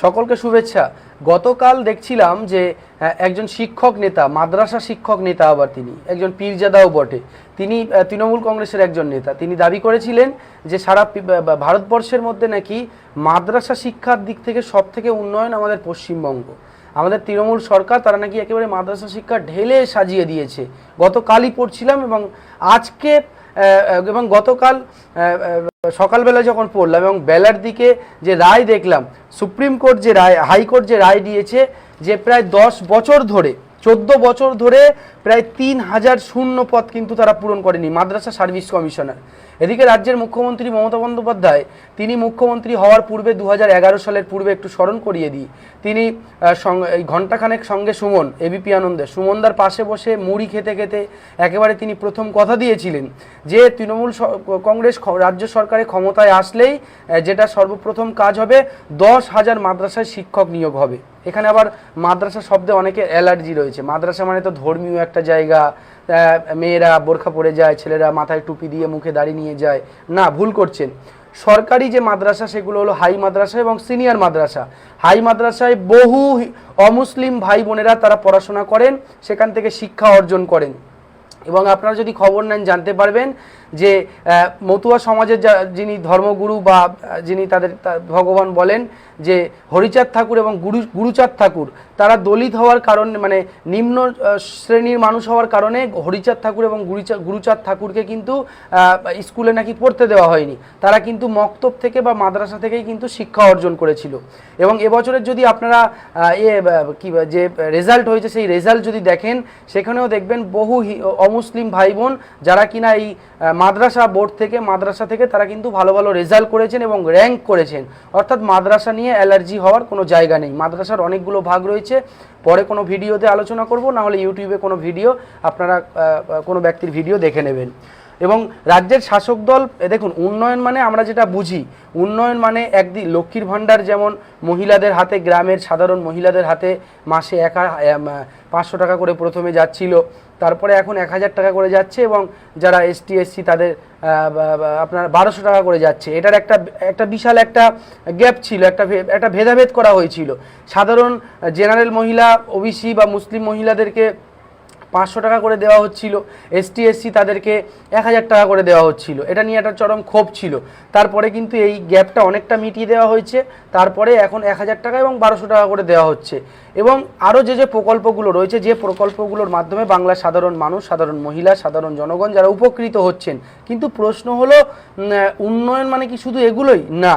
সকলকে শুভেচ্ছা। গতকাল দেখছিলাম যে একজন শিক্ষক নেতা, মাদ্রাসা শিক্ষক নেতা আবার তিনি, একজন পীরজাদাও বটে। তিনি তৃণমূল কংগ্রেসের একজন নেতা। তিনি দাবি করেছিলেন যে, সারা ভারতবর্ষের মধ্যে নাকি মাদ্রাসা শিক্ষার দিক থেকে সব থেকে উন্নয়ন আমাদের পশ্চিমবঙ্গ। আমাদের তৃণমূল সরকার, তারা নাকি একেবারে মাদ্রাসা শিক্ষা ঢেলে সাজিয়ে দিয়েছে। গতকালই পড়ছিলাম এবং আজকে এবং গতকাল সকালবেলা যখন পড়লাম এবং বেলার দিকে যে রায় দেখলাম, সুপ্রিম কোর্ট যে রায় হাইকোর্ট যে রায় দিয়েছে যে প্রায় দশ বছর ধরে, চোদ্দ বছর ধরে প্রায় তিন হাজার শূন্য পদ কিন্তু তারা পূরণ করেনি, মাদ্রাসা সার্ভিস কমিশনার। এদিকে রাজ্যের মুখ্যমন্ত্রী মমতা বন্দ্যোপাধ্যায়, তিনি মুখ্যমন্ত্রী হওয়ার পূর্বে দু হাজার এগারো সালের পূর্বে একটু স্মরণ করিয়ে দিই। তিনি ঘণ্টাখানেক সঙ্গে সুমন এবিপি আনন্দের। সুমনদার পাশে বসে মুড়ি খেতে খেতে একেবারে তিনি প্রথম কথা দিয়েছিলেন যে, তৃণমূল কংগ্রেস রাজ্য সরকারে ক্ষমতায় আসলেই যেটা সর্বপ্রথম কাজ হবে, দশ হাজার মাদ্রাসায় শিক্ষক নিয়োগ হবে। এখানে আবার মাদ্রাসা শব্দে অনেকে অ্যালার্জি রয়েছে। মাদ্রাসা মানে তো ধর্মীয় একটা জায়গা মেয়েরা বোরখা পরে যায়, ছেলেরা মাথায় টুপি দিয়ে মুখে দাড়ি নিয়ে যায়। না, ভুল করছেন। সরকারি যে মাদ্রাসা, সেগুলো হলো হাই মাদ্রাসা এবং সিনিয়র মাদ্রাসা। হাই মাদ্রাসায় বহু অমুসলিম ভাই বোনেরা তারা পড়াশোনা করেন, সেখান থেকে শিক্ষা অর্জন করেন। এবং আপনারা যদি খবর নেন, জানতে পারবেন যে মতুয়া সমাজের যা, যিনি ধর্মগুরু বা যিনি তাদের ভগবান বলেন যে, হরিচাঁদ ঠাকুর এবং গুরু, গুরুচাঁদ ঠাকুর, তারা দলিত হওয়ার কারণে মানে নিম্ন শ্রেণির মানুষ হওয়ার কারণে হরিচাঁদ ঠাকুর এবং গুরুচাঁদ গুরুচাঁদ ঠাকুরকে কিন্তু স্কুলে নাকি পড়তে দেওয়া হয়নি। তারা কিন্তু মক্তব থেকে বা মাদ্রাসা থেকেই কিন্তু শিক্ষা অর্জন করেছিল। এবং এবছরের যদি আপনারা এ কি যে রেজাল্ট হয়েছে, সেই রেজাল্ট যদি দেখেন, সেখানেও দেখবেন বহু অমুসলিম ভাই বোন যারা কিনা এই মাদ্রাসা বোর্ড থেকে, মাদ্রাসা থেকে তারা কিন্তু ভালো ভালো রেজাল্ট করেছেন এবং র্যাঙ্ক করেছেন। অর্থাৎ মাদ্রাসা নিয়ে অ্যালার্জি হওয়ার কোনো জায়গা নেই। মাদ্রাসার অনেকগুলো ভাগ রয়েছে। পরে কোনো ভিডিওতে আলোচনা করব, না হলে ইউটিউবে কোনো ভিডিও, আপনারা কোনো ব্যক্তির ভিডিও দেখে নেবেন। এবং রাজ্যের শাসক দল দেখুন, উন্নয়ন মানে আমরা যেটা বুঝি, উন্নয়ন মানে একদিন লক্ষ্মীর ভাণ্ডার যেমন মহিলাদের হাতে, গ্রামের সাধারণ মহিলাদের হাতে মাসে একা পাঁচশো টাকা করে প্রথমে যাচ্ছিল তারপরে এখন এক হাজার টাকা করে যাচ্ছে এবং যারা এসটি এসসি তাদের আপনার বারোশো টাকা করে যাচ্ছে। এটার একটা একটা বিশাল একটা গ্যাপ ছিল, একটা একটা ভেদাভেদ করা হয়েছিল। সাধারণ জেনারেল মহিলা ওবিসি বা মুসলিম মহিলাদেরকে পাঁচশো টাকা করে দেওয়া হচ্ছিল এসটি এসসি তাদেরকে এক হাজার টাকা করে দেওয়া হচ্ছিল। এটা নিয়ে একটা চরম ক্ষোভ ছিল। তারপরে কিন্তু এই গ্যাপটা অনেকটা মিটিয়ে দেওয়া হয়েছে। তারপরে এখন এক হাজার টাকা এবং বারোশো টাকা করে দেওয়া হচ্ছে। এবং আরও যে যে প্রকল্পগুলো রয়েছে, যে প্রকল্পগুলোর মাধ্যমে বাংলার সাধারণ মানুষ, সাধারণ মহিলা, সাধারণ জনগণ যারা উপকৃত হচ্ছেন। কিন্তু প্রশ্ন হলো উন্নয়ন মানে কি শুধু এগুলোই? না।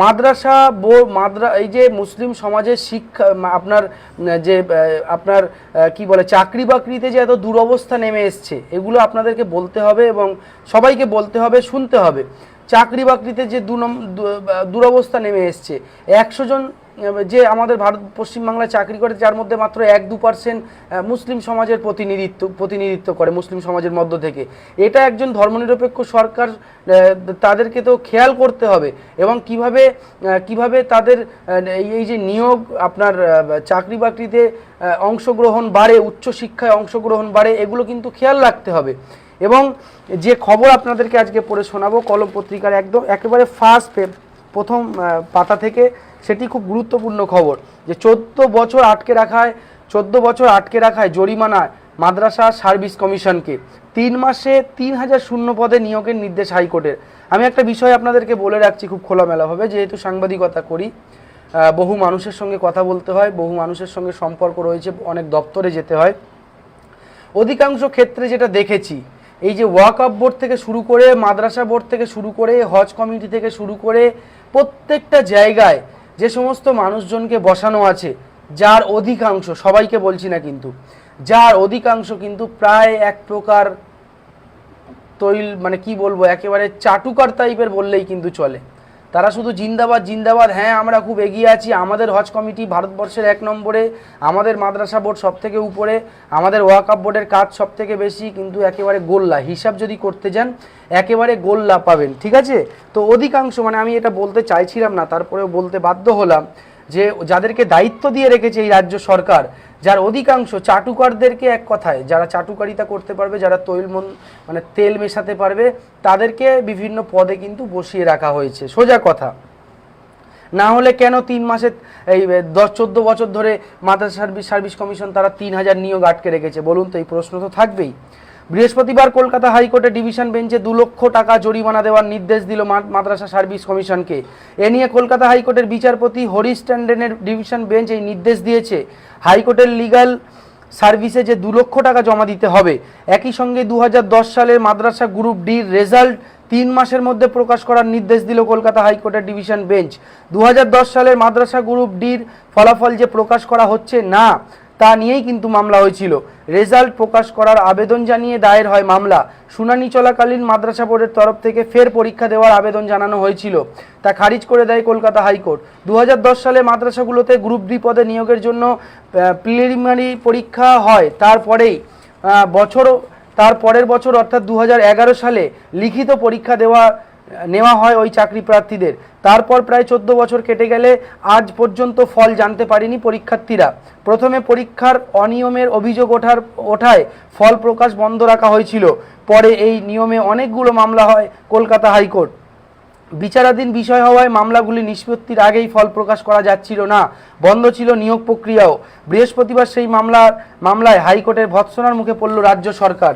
মাদ্রাসা বো মাদ্রা, এই যে মুসলিম সমাজের শিক্ষা, আপনার যে আপনার কি বলে চাকরি বাকরিতে যে এত দুরবস্থা নেমে এসছে, এগুলো আপনাদেরকে বলতে হবে এবং সবাইকে বলতে হবে, শুনতে হবে। চাকরি বাকরিতে যে দু দুরবস্থা নেমে এসছে। একশো জন যে আমাদের ভারত পশ্চিমবাংলায় চাকরি করে যার মধ্যে মাত্র এক দু পার্সেন্ট মুসলিম সমাজের প্রতিনিধিত্ব প্রতিনিধিত্ব করে মুসলিম সমাজের মধ্য থেকে। এটা একজন ধর্মনিরপেক্ষ সরকার তাদেরকে তো খেয়াল করতে হবে এবং কীভাবে কীভাবে তাদের এই এই যে নিয়োগ, আপনার চাকরি বাকরিতে অংশগ্রহণ বাড়ে উচ্চশিক্ষায় অংশগ্রহণ বাড়ে, এগুলো কিন্তু খেয়াল রাখতে হবে। এবং যে খবর আপনাদেরকে আজকে পড়ে শোনাবো, কলম পত্রিকার একদম একেবারে ফার্স্ট প্রথম পাতা থেকে সেটি খুব গুরুত্বপূর্ণ খবর যে চোদ্দ বছর আটকে রাখায়, চোদ্দ বছর আটকে রাখায় জরিমানায় মাদ্রাসা সার্ভিস কমিশনকে। তিন মাসে তিন হাজার শূন্য পদে নিয়োগের নির্দেশ হাইকোর্টের। আমি একটা বিষয় আপনাদেরকে বলে রাখছি খুব খোলামেলাভাবে, যেহেতু সাংবাদিকতা করি বহু মানুষের সঙ্গে কথা বলতে হয়, বহু মানুষের সঙ্গে সম্পর্ক রয়েছে, অনেক দপ্তরে যেতে হয়। অধিকাংশ ক্ষেত্রে যেটা দেখেছি, এই যে ওয়াক আপ বোর্ড থেকে শুরু করে, মাদ্রাসা বোর্ড থেকে শুরু করে, হজ কমিটি থেকে শুরু করে, প্রত্যেকটা জায়গায় যে সমস্ত মানুষজনকে বসানো আছে, যার অধিকাংশ, সবাইকে বলছি না কিন্তু, যার অধিকাংশ কিন্তু প্রায় এক প্রকার তৈল মানে কি বলব, একেবারে চাটুকার টাইপের বললেই কিন্তু চলে। তারা শুধু জিন্দাবাদ জিন্দাবাদ হ্যাঁ আমরা খুব এগিয়ে আছি। আমাদের হজ কমিটি ভারতবর্ষের এক নম্বরে, আমাদের মাদ্রাসা বোর্ড সব থেকে উপরে, আমাদের ওয়াকাপ বোর্ডের কাজ সব থেকে বেশি, কিন্তু একেবারে গোল্লা। হিসাব যদি করতে যান, একেবারে গোল্লা পাবেন, ঠিক আছে? তো অধিকাংশ মানে আমি এটা বলতে চাইছিলাম না, তারপরেও বলতে বাধ্য হলাম যে যাদেরকে দায়িত্ব দিয়ে রেখেছে এই রাজ্য সরকার, যার অধিকাংশ চাটুকারদেরকে এক কথায়, যারা চাটুকারিতা করতে পারবে, যারা তৈল মন মানে তেল মেশাতে পারবে, তাদেরকে বিভিন্ন পদে কিন্তু বসিয়ে রাখা হয়েছে। সোজা কথা। না হলে কেন তিন মাসে, এই দশ, চোদ্দ বছর ধরে মাদ্রাসা সার্ভিস সার্ভিস কমিশন তারা তিন হাজার নিয়োগ আটকে রেখেছে? বলুন তো, এই প্রশ্ন তো থাকবেই। বৃহস্পতিবার কলকাতা হাইকোর্টে ডিভিশন বেঞ্চে দু লক্ষ টাকা জরিমানা দেওয়ার নির্দেশ দিল মাদ্রাসা সার্ভিস কমিশনকে। এ নিয়ে কলকাতা হাইকোর্টের বিচারপতি হরিশ ট্যান্ডেনের ডিভিশন বেঞ্চ এই নির্দেশ দিয়েছে। হাইকোর্টের লিগাল সার্ভিসে যে দু লক্ষ টাকা জমা দিতে হবে, একই সঙ্গে দু হাজার দশ সালের মাদ্রাসা গ্রুপ ডির রেজাল্ট তিন মাসের মধ্যে প্রকাশ করার নির্দেশ দিল কলকাতা হাইকোর্টের ডিভিশন বেঞ্চ। দু হাজার দশ সালের মাদ্রাসা গ্রুপ ডির ফলাফল যে প্রকাশ করা হচ্ছে না তা নিয়েই কিন্তু মামলা হয়েছিল। রেজাল্ট প্রকাশ করার আবেদন জানিয়ে দায়ের হয় মামলা। শুনানি চলাকালীন মাদ্রাসা বোর্ডের তরফ থেকে ফের পরীক্ষা দেওয়ার আবেদন জানানো হয়েছিল। তা খারিজ করে দেয় কলকাতা হাইকোর্ট। দু হাজার দশ সালে মাদ্রাসাগুলোতে গ্রুপ ডি পদে নিয়োগের জন্য প্রিলিমিনারি পরীক্ষা হয়। তারপরেই বছর তার পরের বছর অর্থাৎ দু হাজার এগারো সালে লিখিত পরীক্ষা দেওয়া নেওয়া হয় ওই চাকরি প্রার্থীদের। তারপর প্রায় চোদ্দ বছর কেটে গেলে আজ পর্যন্ত ফল জানতে পারেনি পরীক্ষার্থীরা। প্রথমে পরীক্ষার অনিয়মের অভিযোগ ওঠার, ওঠায় ফল প্রকাশ বন্ধ রাখা হয়েছিল। পরে এই নিয়মে অনেকগুলো মামলা হয় কলকাতা হাইকোর্ট। বিচারাধীন বিষয় হওয়ায় মামলাগুলি নিষ্পত্তির আগেই ফল প্রকাশ করা যাচ্ছিল না। বন্ধ ছিল নিয়োগ প্রক্রিয়াও। বৃহস্পতিবার সেই মামলার, মামলায় হাইকোর্টের ভৎসনার মুখে পড়ল রাজ্য সরকার।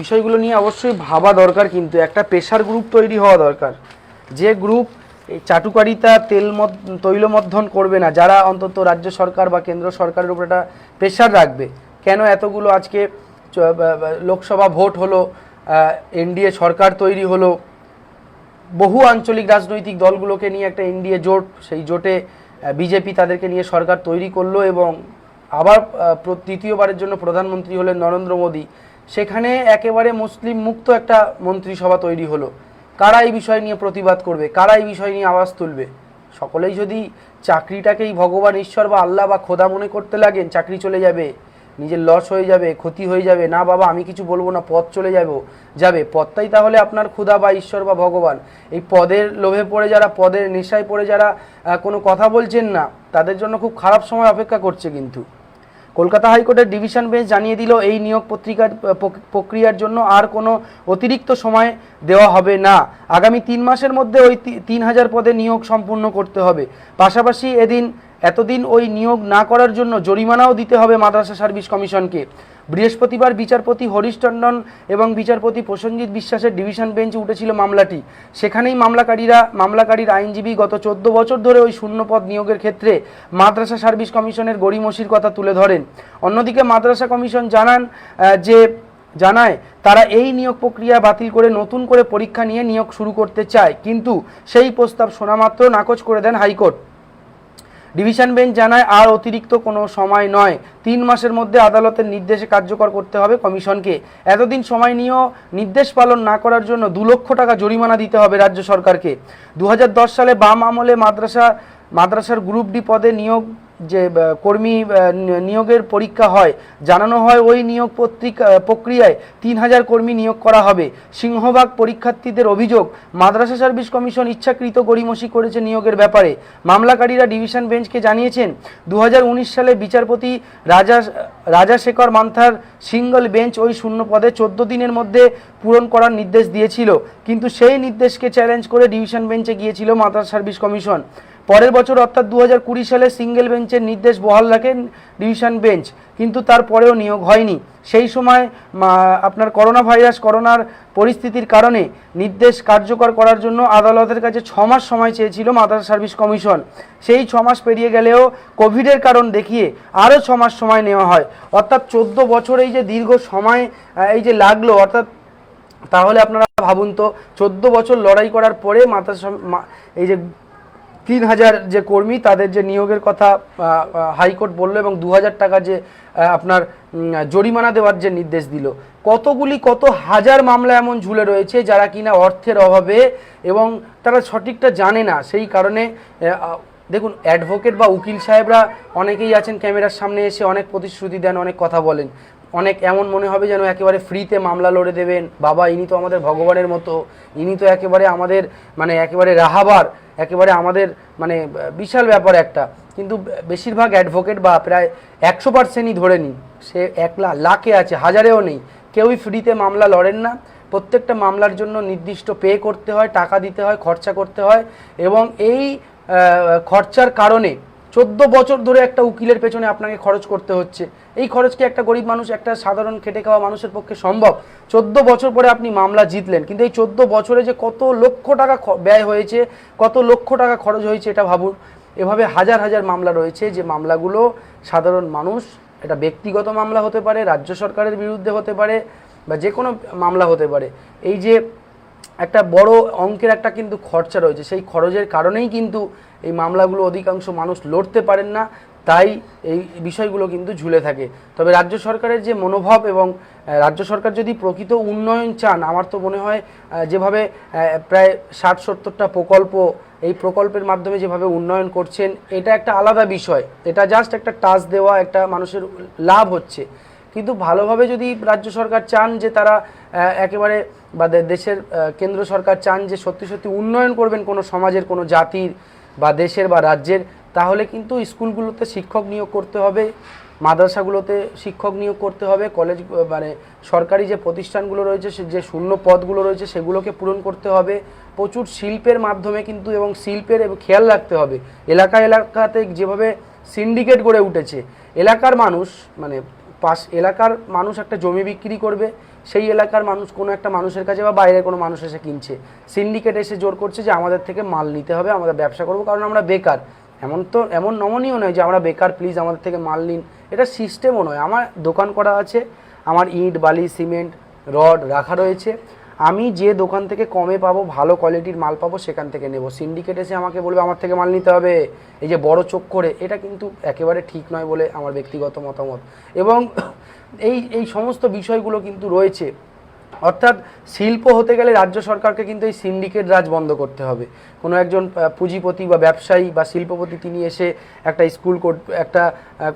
বিষয়গুলো নিয়ে অবশ্যই ভাবা দরকার কিন্তু। একটা প্রেশার গ্রুপ তৈরি হওয়া দরকার। যে গ্রুপ এই চাটুকারিতা, তেল তৈলমধ্যন করবে না, যারা অন্তত রাজ্য সরকার বা কেন্দ্র সরকারের উপর একটা প্রেশার রাখবে। কেন এতগুলো আজকে লোকসভা ভোট হলো এনডিএ সরকার তৈরি হলো, বহু আঞ্চলিক রাজনৈতিক দলগুলোকে নিয়ে একটা এনডিএ জোট, সেই জোটে বিজেপি তাদেরকে নিয়ে সরকার তৈরি করল এবং আবার তৃতীয়বারের জন্য প্রধানমন্ত্রী হলেন নরেন্দ্র মোদী। সেখানে একেবারে মুসলিম মুক্ত একটা মন্ত্রিসভা তৈরি হলো। কারা এই বিষয় নিয়ে প্রতিবাদ করবে? কারা এই বিষয় নিয়ে আওয়াজ তুলবে? সকলেই যদি চাকরিটাকেই ভগবান, ঈশ্বর বা আল্লাহ বা খোদা মনে করতে লাগেন, চাকরি চলে যাবে, নিজের লস হয়ে যাবে, ক্ষতি হয়ে যাবে, না বাবা, আমি কিছু বলব না, পথ চলে যাব, যাবে। পথটাই তাহলে আপনার ক্ষুধা বা ঈশ্বর বা ভগবান। এই পদের লোভে পড়ে যারা, পদের নেশায় পড়ে যারা কোনো কথা বলছেন না, তাদের জন্য খুব খারাপ সময় অপেক্ষা করছে কিন্তু। কলকাতা হাইকোর্টের ডিভিশন বেঞ্চ জানিয়ে দিল, এই নিয়োগ পত্রিকার প্রক্রিয়ার জন্য আর কোনো অতিরিক্ত সময় দেওয়া হবে না। আগামী তিন মাসের মধ্যে ওই তিন হাজার পদে নিয়োগ সম্পূর্ণ করতে হবে। পাশাপাশি এদিন এতদিন ওই নিয়োগ না করার জন্য জরিমানাও দিতে হবে মাদ্রাসা সার্ভিস কমিশনকে। বৃহস্পতিবার বিচারপতি হরিশ টন্ডন এবং বিচারপতি প্রসেনজিৎ বিশ্বাসের ডিভিশন বেঞ্চে উঠেছিল মামলাটি। সেখানেই মামলাকারীরা, মামলাকারীর আইনজীবী গত চোদ্দ বছর ধরে ওই শূন্যপদ নিয়োগের ক্ষেত্রে মাদ্রাসা সার্ভিস কমিশনের গড়িমসির কথা তুলে ধরেন। অন্যদিকে মাদ্রাসা কমিশন জানান যে জানায়, তারা এই নিয়োগ প্রক্রিয়া বাতিল করে নতুন করে পরীক্ষা নিয়ে নিয়োগ শুরু করতে চায়। কিন্তু সেই প্রস্তাব শোনামাত্র নাকচ করে দেন হাইকোর্ট। ডিভিশন বেঞ্চ জানায় আর অতিরিক্ত কোনো সময় নয়। তিন মাসের মধ্যে আদালতের নির্দেশে কার্যকর করতে হবে কমিশনকে। এতদিন সময় নিয়েও নির্দেশ পালন না করার জন্য দু লক্ষ টাকা জরিমানা দিতে হবে রাজ্য সরকারকে। দু হাজার দশ সালে বাম আমলে মাদ্রাসা, মাদ্রাসার গ্রুপ ডি পদে নিয়োগ যে কর্মী নিয়োগের পরীক্ষা হয়, জানানো হয় ওই নিয়োগ পত্রিকা প্রক্রিয়ায় তিন হাজার কর্মী নিয়োগ করা হবে। সিংহভাগ পরীক্ষার্থীদের অভিযোগ, মাদ্রাসা সার্ভিস কমিশন ইচ্ছাকৃত গড়িমসি করেছে নিয়োগের ব্যাপারে। মামলাকারীরা ডিভিশন বেঞ্চকে জানিয়েছেন দু হাজার উনিশ সালে বিচারপতি রাজা, রাজাশেখর মান্থার সিঙ্গল বেঞ্চ ওই শূন্য পদে চোদ্দ দিনের মধ্যে পূরণ করার নির্দেশ দিয়েছিল। কিন্তু সেই নির্দেশকে চ্যালেঞ্জ করে ডিভিশন বেঞ্চে গিয়েছিল মাদ্রাসা সার্ভিস কমিশন। পরের বছর অর্থাৎ দু হাজার কুড়ি সালে সিঙ্গেল বেঞ্চের নির্দেশ বহাল রাখেন ডিভিশন বেঞ্চ কিন্তু তারপরেও নিয়োগ হয়নি। সেই সময় আপনার করোনা ভাইরাস করোনার পরিস্থিতির কারণে নির্দেশ কার্যকর করার জন্য আদালতের কাছে ছ মাস সময় চেয়েছিল মাদ্রাসা সার্ভিস কমিশন। সেই ছ মাস পেরিয়ে গেলেও কোভিডের কারণ দেখিয়ে আরও ছ মাস সময় নেওয়া হয়। অর্থাৎ চোদ্দ বছর এই যে দীর্ঘ সময় এই যে লাগল, অর্থাৎ তাহলে আপনারা ভাবুন তো, চোদ্দ বছর লড়াই করার পরে মাদ্রাসা মা- এই যে তিন হাজার যে কর্মী, তাদের যে নিয়োগের কথা হাইকোর্ট বলল এবং দু হাজার টাকা যে আপনার জরিমানা দেওয়ার যে নির্দেশ দিল। কতগুলি, কত হাজার মামলা এমন ঝুলে রয়েছে যারা কিনা অর্থের অভাবে এবং তারা সঠিকটা জানে না। সেই কারণে দেখুন অ্যাডভোকেট বা উকিল সাহেবরা অনেকেই আছেন, ক্যামেরার সামনে এসে অনেক প্রতিশ্রুতি দেন, অনেক কথা বলেন। অনেক এমন মনে হবে যেন একেবারে ফ্রিতে মামলা লড়ে দেবেন। বাবা, ইনি তো আমাদের ভগবানের মতো। ইনি তো একেবারে আমাদের মানে একেবারে রাহাবার। একেবারে আমাদের মানে বিশাল ব্যাপার একটা। কিন্তু বেশিরভাগ অ্যাডভোকেট বা প্রায় একশো পার্সেন্টই ধরে নিই সে এক লাখে আছে, হাজারেও নেই। কেউই ফ্রিতে মামলা লড়েন না। প্রত্যেকটা মামলার জন্য নির্দিষ্ট পে করতে হয়, টাকা দিতে হয়, খরচা করতে হয়। এবং এই খরচার কারণে চোদ্দ বছর ধরে একটা উকিলের পেছনে আপনাকে খরচ করতে হচ্ছে। এই খরচ কি একটা গরিব মানুষ, একটা সাধারণ খেটে খাওয়া মানুষের পক্ষে সম্ভব। চোদ্দ বছর পরে আপনি মামলা জিতলেন, কিন্তু এই চোদ্দ বছরে যে কত লক্ষ টাকা ব্যয় হয়েছে, কত লক্ষ টাকা খরচ হয়েছে এটা ভাবুন। এভাবে হাজার হাজার মামলা রয়েছে, যে মামলাগুলো সাধারণ মানুষ, এটা ব্যক্তিগত মামলা হতে পারে, রাজ্য সরকারের বিরুদ্ধে হতে পারে, বা যে কোনো মামলা হতে পারে। এই যে একটা বড় অঙ্কের একটা কিন্তু খরচা রয়েছে, সেই খরচের কারণেই কিন্তু এই মামলাগুলো অধিকাংশ মানুষ লড়তে পারেন না, তাই এই বিষয়গুলো কিন্তু ঝুলে থাকে। তবে রাজ্য সরকারের যে মনোভাব এবং রাজ্য সরকার যদি প্রকৃত উন্নয়ন চান, আমার তো মনে হয় যেভাবে প্রায় ষাট সত্তরটা প্রকল্প এই প্রকল্পের মাধ্যমে যেভাবে উন্নয়ন করছেন, এটা একটা আলাদা বিষয়। এটা জাস্ট একটা টাচ দেওয়া, একটা মানুষের লাভ হচ্ছে। কিন্তু ভালোভাবে যদি রাজ্য সরকার চান যে তারা একেবারে বা দেশের কেন্দ্র সরকার চান যে সত্যি সত্যি উন্নয়ন করবেন কোনো সমাজের, কোনো জাতির বা দেশের বা রাজ্যের, তাহলে কিন্তু স্কুলগুলোতে শিক্ষক নিয়োগ করতে হবে, মাদ্রাসাগুলোতে শিক্ষক নিয়োগ করতে হবে কলেজ মানে সরকারি যে প্রতিষ্ঠানগুলো রয়েছে যে শূন্য পদগুলো রয়েছে, সেগুলোকে পূরণ করতে হবে। প্রচুর শিল্পের মাধ্যমে কিন্তু এবং শিল্পের খেয়াল রাখতে হবে। এলাকা এলাকাতে যেভাবে সিন্ডিকেট গড়ে উঠেছে, এলাকার মানুষ মানে পাশ, এলাকার মানুষ একটা জমি বিক্রি করবে সেই এলাকার মানুষ কোনো একটা মানুষের কাছে বা বাইরে কোনো মানুষ এসে কিনছে। সিন্ডিকেট এসে জোর করছে যে আমাদের থেকে মাল নিতে হবে, আমাদের ব্যবসা করব কারণ আমরা বেকার। এমন তো, এমন নমনীয় নয় যে আমরা বেকার প্লিজ আমাদের থেকে মাল নিন। এটা সিস্টেমও নয়। আমার দোকান করা আছে, আমার ইট, বালি সিমেন্ট রড রাখা রয়েছে। আমি যে দোকান থেকে কমে পাবো, ভালো কোয়ালিটির মাল পাবো, সেখান থেকে নেব। সিন্ডিকেট এসে আমাকে বলবে, আমার থেকে মাল নিতে হবে। এই যে বড় চোখ করে, এটা কিন্তু একেবারে ঠিক নয় বলে আমার ব্যক্তিগত মতামত। এবং এই এই সমস্ত বিষয়গুলো কিন্তু রয়েছে। অর্থাৎ শিল্প হতে গেলে রাজ্য সরকারকে কিন্তু এই সিন্ডিকেট রাজ বন্ধ করতে হবে। কোনো একজন পুঁজিপতি বা ব্যবসায়ী বা শিল্পপতি তিনি এসে একটা স্কুল একটা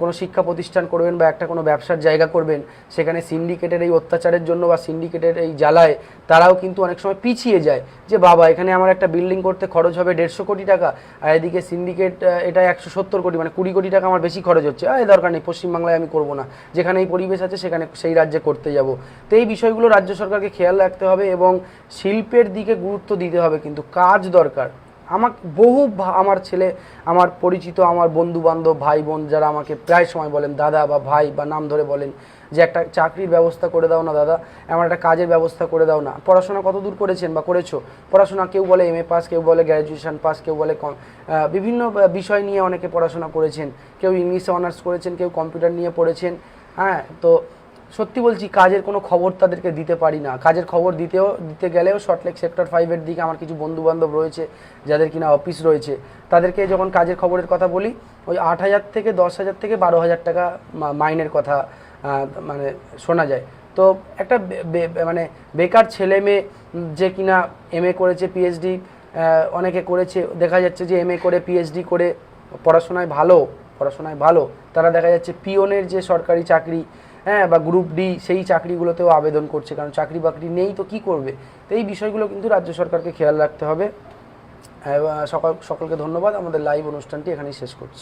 কোনো শিক্ষা প্রতিষ্ঠান করবেন বা একটা কোনো ব্যবসার জায়গা করবেন, সেখানে সিন্ডিকেটের এই অত্যাচারের জন্য বা সিন্ডিকেটের এই জ্বালায়, তারাও কিন্তু অনেক সময় পিছিয়ে যায়। যে বাবা, এখানে আমার একটা বিল্ডিং করতে খরচ হবে দেড়শো কোটি টাকা, আর এদিকে সিন্ডিকেট এটা একশো সত্তর কোটি মানে কুড়ি কোটি টাকা আমার বেশি খরচ হচ্ছে এই দরকার নেই, পশ্চিমবাংলায় আমি করব না। যেখানে এই পরিবেশ আছে, সেখানে সেই রাজ্যে করতে যাব। তো এই বিষয়গুলো রাজ্য সরকারকে খেয়াল রাখতে হবে এবং শিল্পের দিকে গুরুত্ব দিতে হবে কিন্তু কাজ দরকার। আমার বহু আমার ছেলে, আমার পরিচিত, আমার বন্ধু বান্ধব ভাই বোন যারা আমাকে প্রায় সময় বলেন, দাদা বা ভাই বা নাম ধরে বলেন যে একটা চাকরির ব্যবস্থা করে দাও না দাদা আমার একটা কাজের ব্যবস্থা করে দাও না। পড়াশোনা কত দূর করেছেন বা করেছ? পড়াশোনা কেউ বলে এম এ পাস কেউ বলে গ্র্যাজুয়েশন পাস কেউ বলে বিভিন্ন বিষয় নিয়ে অনেকে পড়াশোনা করেছেন। কেউ ইংলিশে অনার্স করেছেন, কেউ কম্পিউটার নিয়ে পড়েছেন। হ্যাঁ তো সত্যি বলছি, কাজের কোনো খবর তাদেরকে দিতে পারি না। কাজের খবর দিতেও, দিতে গেলেও সল্টলেক সেক্টর ফাইভের দিকে আমার কিছু বন্ধু বান্ধব রয়েছে, যাদের কিনা অফিস রয়েছে। তাদেরকে যখন কাজের খবরের কথা বলি, ওই আট হাজার থেকে দশ হাজার থেকে বারো হাজার টাকা মাইনের কথা মানে শোনা যায়। তো একটা মানে বেকার ছেলে মেয়ে যে কিনা এম এ করেছে পিএইচডি অনেকে করেছে, দেখা যাচ্ছে যে এম এ করে পিএইচডি করে পড়াশোনায় ভালো পড়াশোনায় ভালো, তারা দেখা যাচ্ছে পিওনের যে সরকারি চাকরি হ্যাঁ বা গ্রুপ ডি সেই চাকরিগুলোতেও আবেদন করছে, কারণ চাকরি বাকরি নেই তো কি করবে? তো এই বিষয়গুলো কিন্তু রাজ্য সরকারকে খেয়াল রাখতে হবে। সকল, সকলকে ধন্যবাদ। আমাদের লাইভ অনুষ্ঠানটি এখানেই শেষ করছি।